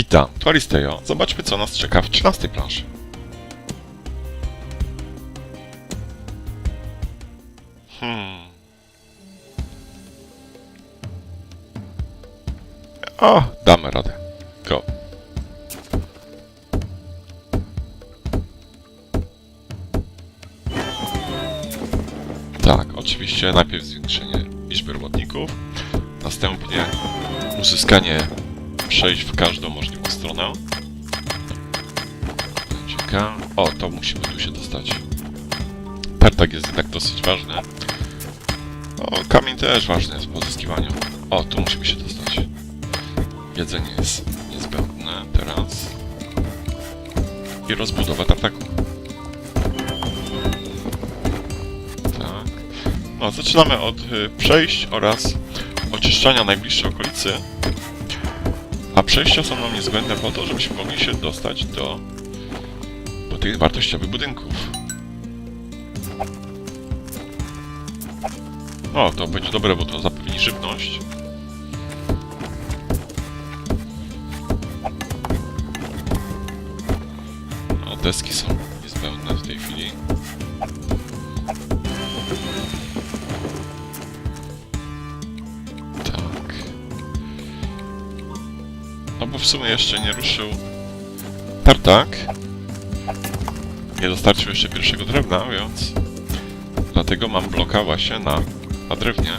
Witam, tu Aristejo. Zobaczmy, co nas czeka w 13 planszy. Hmm. O, damy radę. Go. Tak, oczywiście najpierw zwiększenie liczby robotników, następnie uzyskanie przejść w każdą możliwą stronę. Ciekawe. O, to musimy tu się dostać. Tartak jest jednak dosyć ważny. O, kamień też ważny jest w pozyskiwaniu. O, tu musimy się dostać. Jedzenie jest niezbędne teraz. I rozbudowa tartaku. Tak. No, zaczynamy od y, przejść oraz oczyszczania najbliższej okolicy a przejścia są nam niezbędne po to, żebyśmy mogli się dostać do, do tych wartościowych budynków. O, to będzie dobre, bo to zapewni żywność. O, deski są w sumie jeszcze nie ruszył tartak. Nie dostarczył jeszcze pierwszego drewna, więc dlatego mam bloka właśnie na, na drewnie.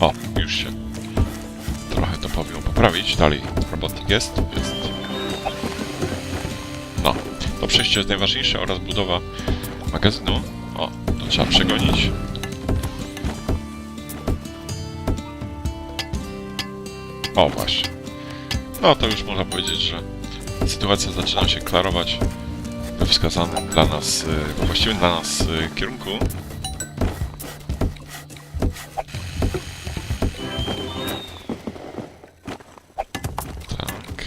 O, już się trochę to powinno poprawić. Dalej robotnik jest, jest. No, to przejście jest najważniejsze oraz budowa magazynu. O, to trzeba przegonić. O, właśnie. No to już można powiedzieć, że sytuacja zaczyna się klarować we wskazanym dla nas, y, we właściwym dla nas y, kierunku. Tak.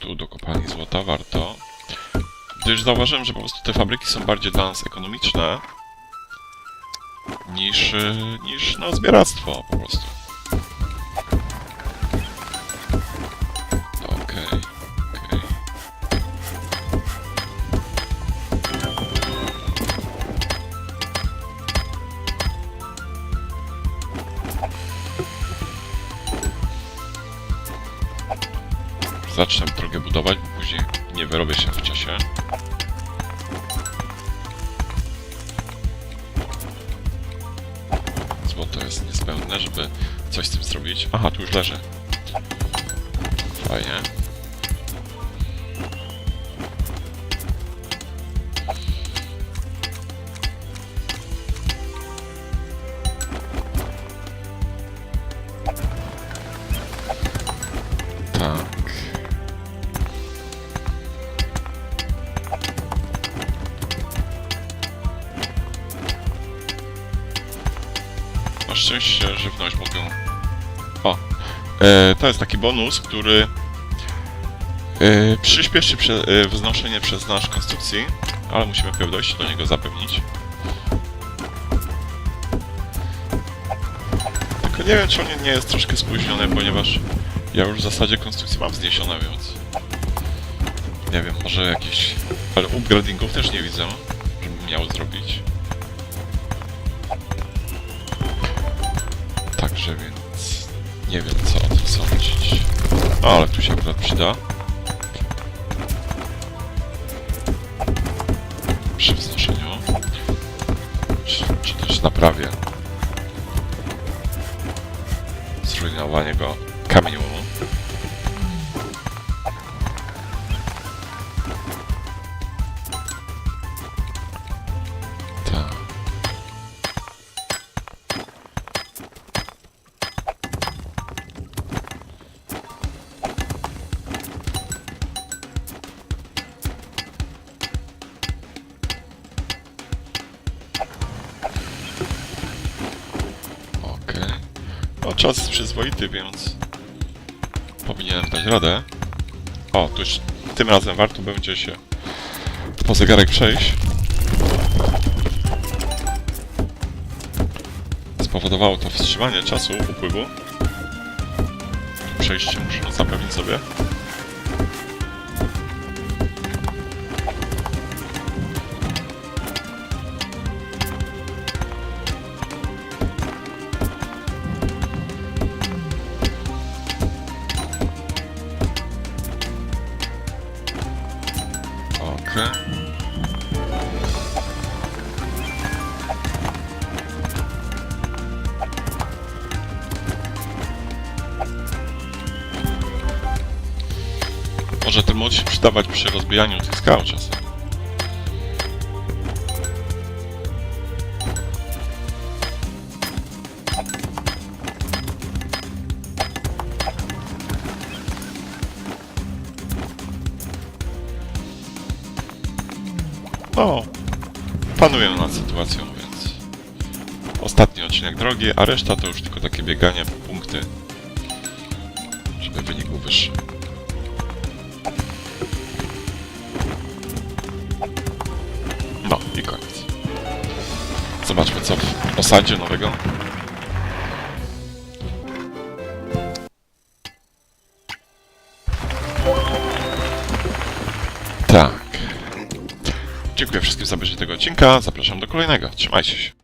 Tu do kopalni złota warto. Gdyż zauważyłem, że po prostu te fabryki są bardziej dla nas ekonomiczne niż, y, niż no, zbieractwo po prostu. Zacznę drogę budować, bo później nie wyrobię się w czasie. Złoto jest niezbędne, żeby coś z tym zrobić. Aha, tu już leży. Fajnie. Na szczęście żywność mogę... O! E, to jest taki bonus, który e, przyspieszy prze, e, wznoszenie przez nasz konstrukcji, ale musimy najpierw dojść do niego zapewnić. Tylko nie wiem, czy on nie jest troszkę spóźniony, ponieważ ja już w zasadzie konstrukcję mam wzniesione, więc... Nie wiem, może jakieś... Ale upgradingów też nie widzę, żebym miał zrobić. Także więc... Nie wiem, co o tym sądzić. O, ale tu się akurat przyda. Przy wznoszeniu. Czy, czy też naprawie. Zrujnowanie go kamieniu. No czas jest przyzwoity, więc powinienem dać radę. O, tu już tym razem warto będzie się po zegarek przejść. Spowodowało to wstrzymanie czasu upływu. przejście muszę zapewnić sobie. Może mod się przydawać przy rozbijaniu tych skał czasem. No, panuję nad sytuacją, więc ostatni odcinek drogi, a reszta to już tylko takie bieganie po punkty, żeby wynik był wyższy. I koniec. Zobaczmy co w osadzie nowego. Tak. Dziękuję wszystkim za obejrzenie tego odcinka. Zapraszam do kolejnego. Trzymajcie się.